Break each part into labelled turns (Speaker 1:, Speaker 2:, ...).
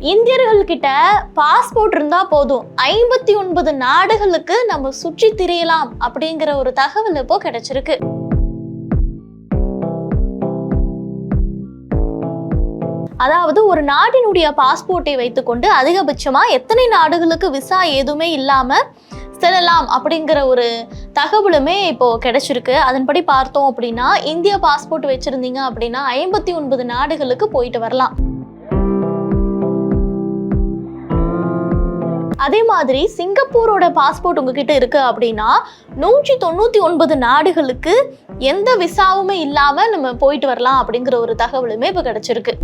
Speaker 1: இந்தியர்கள்கிட்ட passport இருந்தா போதும். ஐம்பத்தி ஒன்பது நாடுகளுக்கு நம்ம சுற்றி திரியலாம் அப்படிங்கிற ஒரு தகவல் இப்போ கிடைச்சிருக்கு. அதாவது ஒரு நாட்டினுடைய பாஸ்போர்ட்டை வைத்துக்கொண்டு அதிகபட்சமா எத்தனை நாடுகளுக்கு விசா எதுவுமே இல்லாம செல்லலாம் அப்படிங்கிற ஒரு தகவலுமே இப்போ கிடைச்சிருக்கு. அதன்படி பார்த்தோம் அப்படின்னா இந்திய பாஸ்போர்ட் வச்சிருந்தீங்க அப்படின்னா ஐம்பத்தி ஒன்பது நாடுகளுக்கு போயிட்டு வரலாம். அதே மாதிரி சிங்கப்பூரோட பாஸ்போர்ட் உங்ககிட்ட இருக்கு அப்படின்னா நூற்றி தொண்ணூற்றி ஒன்பது நாடுகளுக்கு எந்த விசாவுமே இல்லாமல் நம்ம போயிட்டு வரலாம் அப்படிங்கிற ஒரு தகவலுமே இப்போ கிடச்சிருக்கு.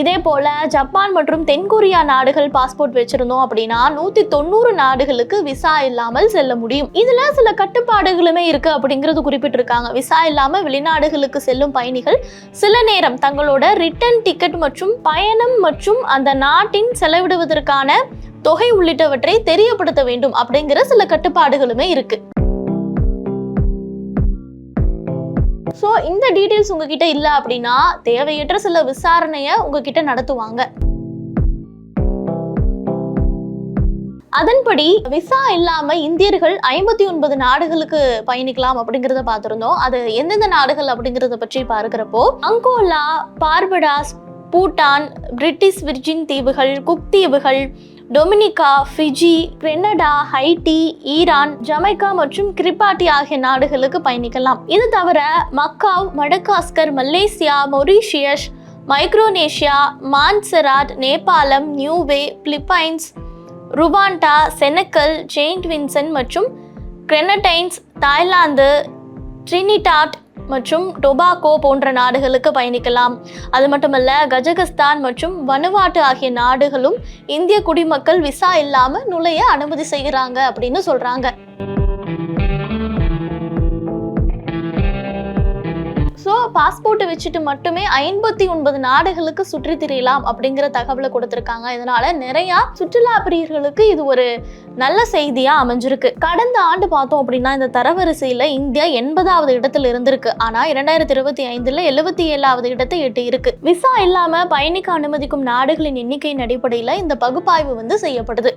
Speaker 1: இதே போல ஜப்பான் மற்றும் தென்கொரியா நாடுகள் பாஸ்போர்ட் வச்சிருந்தோம் அப்படின்னா நூத்தி தொண்ணூறு நாடுகளுக்கு விசா இல்லாமல் செல்ல முடியும். இதுல சில கட்டுப்பாடுகளுமே இருக்கு அப்படிங்கிறது குறிப்பிட்டிருக்காங்க. விசா இல்லாம வெளிநாடுகளுக்கு செல்லும் பயணிகள் சில நேரம் தங்களோட ரிட்டர்ன் டிக்கெட் மற்றும் பயணம் மற்றும் அந்த நாட்டின் செலவிடுவதற்கான தொகை உள்ளிட்டவற்றை தெரியப்படுத்த வேண்டும் அப்படிங்கிற சில கட்டுப்பாடுகளுமே இருக்கு. ஸோ இந்த டீட்டெயில்ஸ் உங்ககிட்ட இல்லை அப்படின்னா தேவையற்ற சில விசாரணையை உங்ககிட்ட நடத்துவாங்க. அதன்படி விசா இல்லாம இந்தியர்கள் ஐம்பத்தி ஒன்பது நாடுகளுக்கு பயணிக்கலாம் அப்படிங்கறத பார்த்திருந்தோம். அது எந்தெந்த நாடுகள் அப்படிங்கறத பற்றி பார்க்கிறப்போ Angola Barbados Bhutan British Virgin தீவுகள் குக் தீவுகள் Dominica Fiji Grenada Haiti Iran Jamaica மற்றும் கிரிபாட்டி ஆகிய நாடுகளுக்கு பயணிக்கலாம். இது தவிர Macau Madagascar Malaysia Mauritius Micronesia Montserrat நேபாளம் Niue Philippines Rwanda Senegal Saint Vincent மற்றும் கிரெனடைன்ஸ் தாய்லாந்து ட்ரினிடாட் மற்றும் டொபாகோ போன்ற நாடுகளுக்கு பயணிக்கலாம். அது மட்டுமல்ல கஜகஸ்தான் மற்றும் வனுவாட்டு ஆகிய நாடுகளும் இந்திய குடிமக்கள் விசா இல்லாமல் நுழைய அனுமதி செய்கிறாங்க அப்படின்னு சொல்றாங்க. பாஸ்போர்ட்டை வச்சுட்டு மட்டுமே ஐம்பத்தி ஒன்பது நாடுகளுக்கு சுற்றி திரியலாம் அப்படிங்கிற தகவலை கொடுத்துருக்காங்க. இதனால நிறைய சுற்றுலா பிரியர்களுக்கு இது ஒரு நல்ல செய்தியா அமைஞ்சிருக்கு. கடந்த ஆண்டு பார்த்தோம் அப்படின்னா இந்த தரவரிசையில இந்தியா எண்பதாவது இடத்துல இருந்திருக்கு. ஆனா இரண்டாயிரத்தி இருபத்தி ஐந்துல எழுபத்தி ஏழாவது இடத்தை எட்டி இருக்கு விசா இல்லாம பயணிக்க அனுமதிக்கும் நாடுகளின் எண்ணிக்கையின் அடிப்படையில இந்த பகுப்பாய்வு வந்து செய்யப்படுது.